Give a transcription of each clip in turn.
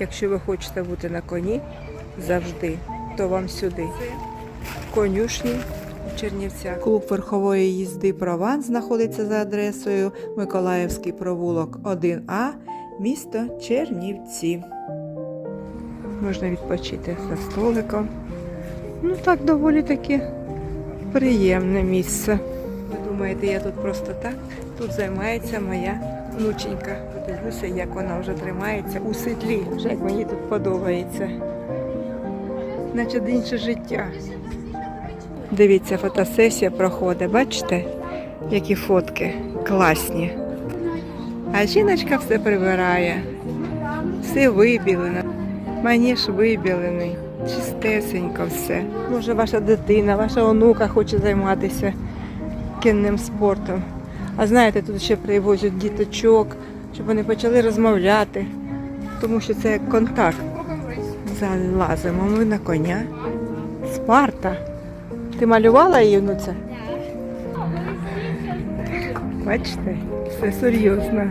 Якщо ви хочете бути на коні завжди, то вам сюди. Конюшні в Чернівцях. Клуб верхової їзди Прованс знаходиться за адресою Миколаївський провулок 1А, місто Чернівці. Можна відпочити за столиком. Ну так, доволі таки приємне місце. Ви думаєте, я тут просто так? Тут займається моя внученька. Подивлюся, як вона вже тримається у седлі, вже як мені тут подобається. Наче інше життя. Дивіться, фотосесія проходить, бачите, які фотки класні. А жіночка все прибирає, все вибілено. Маніж вибілений, чистесенько все. Може, ваша дитина, ваша онука хоче займатися кінним спортом. А знаєте, тут ще привозять діточок, щоб вони почали розмовляти, тому що це як контакт. Залазимо ми на коня. Спарта. Ти малювала її, внуця? це? Бачите, все серйозно.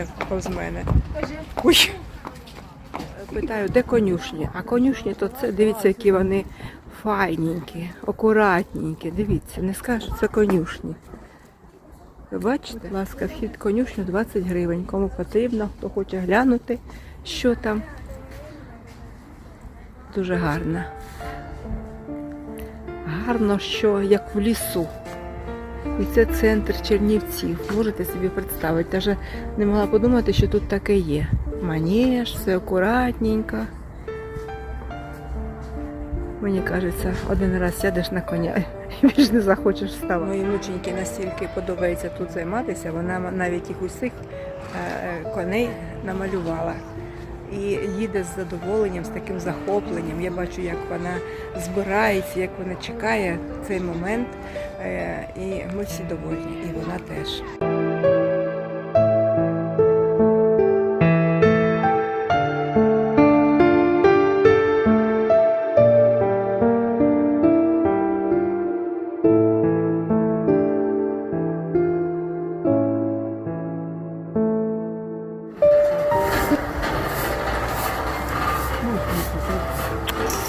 Вона повз мене. Ой. Питаю, де конюшні? А конюшні, то це дивіться, які вони файненькі, акуратненькі. Дивіться, не скажу, це конюшні. Ви бачите? Будь ласка, вхід конюшню 20 гривень. Кому потрібно, хто хоче глянути, що там. Дуже гарно. Гарно, що як в лісу. І це центр Чернівців. Можете собі представити. Даже не могла подумати, що тут таке є. Манеж, все акуратненько. Мені кажеться, один раз сядеш на коня і більш не захочеш вставати. Моїй внученьки настільки подобається тут займатися, вона навіть їх усіх е, коней намалювала. І їде з задоволенням, з таким захопленням. Я бачу, як вона збирається, як вона чекає цей момент. Е, І ми всі довольні, і вона теж.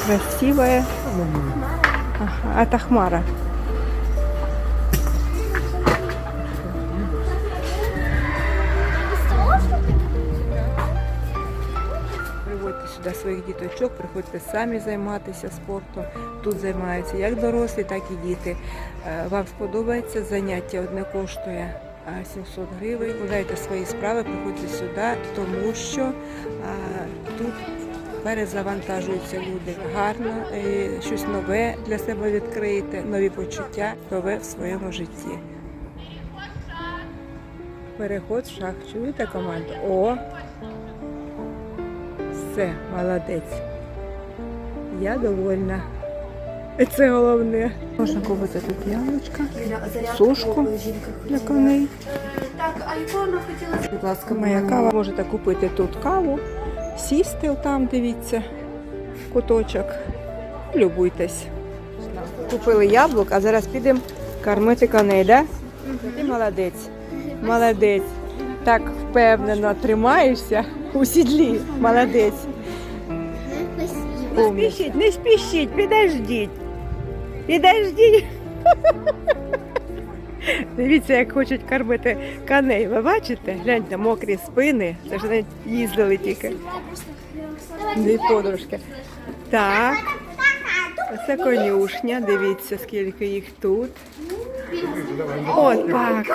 Красивая. Ага, это Хмара. Приводьте сюди своїх діточок, приходьте самі займатися спортом. Тут займаються як дорослі, так і діти. Е, Вам сподобається заняття, одне коштує е, 700 гривень. Гуляйте свої справи, приходьте сюди, тому що е, тут перезавантажуються люди гарно, е, щось нове для себе відкриєте, нові почуття, нове в своєму житті. Переход в шах. Чуєте команду? О! Все, молодець. Я довольна. Це головне. Можна купити тут яблучка, сушку для коней. Так, а вона хотіла? Будь ласка, моя кава. Можете купити тут каву, сісти там, дивіться, куточок. Любуйтесь. Купили яблук, а зараз підемо кормити коней, да? Ти молодець. Молодець. Так впевнено тримаєшся у сідлі. Молодець. Не спішіть, не спішіть, підождіть. Підождіть. Дивіться, як хочуть кормити коней. Ви бачите? Гляньте, мокрі спини. Це ж вони їздили тільки. Дві подружки. Так. Оце конюшня. Дивіться, скільки їх тут. От так.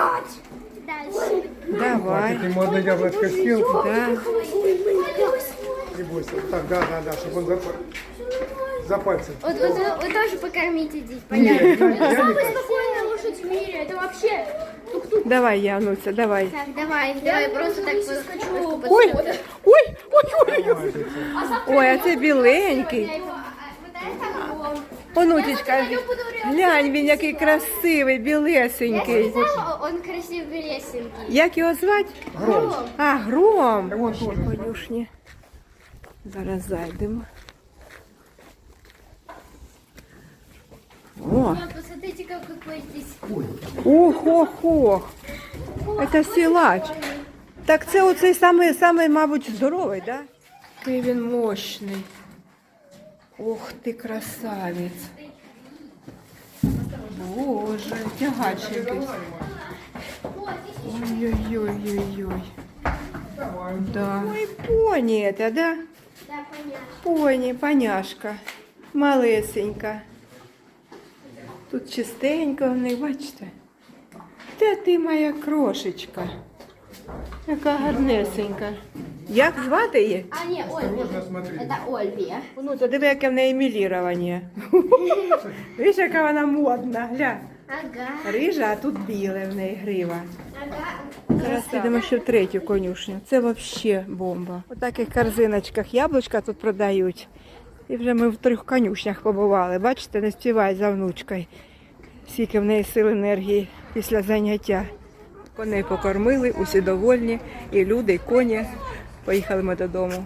Давай. Ему одно яблочко съел, Да. не бойся. Так, да, да, да, чтобы он за, па- за пальцем. Вот, вот, вы тоже покормите детей, Нет, понятно? я, я в мире, это вообще... Давай, Януця, давай. Так, давай, давай, просто так подскочу. Ой, ой, ой, ой, ой. Ой, а це біленький. Онучечка, глянь, він який красивий, білесенький. Он красивый лесенький. Як його звати? Гром. А, гром. Конюшні. Зараз зайдемо. О, Вот, какой здесь. ох, ох, ох. Це силач. Так це оцей самий, самий, мабуть, здоровий, да? Який він мощний. Ох ти, красавець. Боже, тягач якийсь. Ой-ой-ой-ой-ой. Да. Ой, поні это, да? Да. Поні, поняшка. Малесенька. Тут чистенько в них, бачите? Де ти моя крошечка? Яка гарнесенька. Як звати її? А. Осторожно, смотри. Это Ольви. Ну, то диви, яке в неї мілірування. Видиш, яка вона модна, гля. Ага, Рижа, а тут біле в неї грива. ага. Зараз підемо ще в третю конюшню. Це взагалі бомба. У таких корзиночках яблучка тут продають. І вже ми в трьох конюшнях побували. Бачите, не співай за внучкою. Скільки в неї сил енергії після заняття. Коней покормили, усі довольні, і люди, і коні. Поїхали ми додому.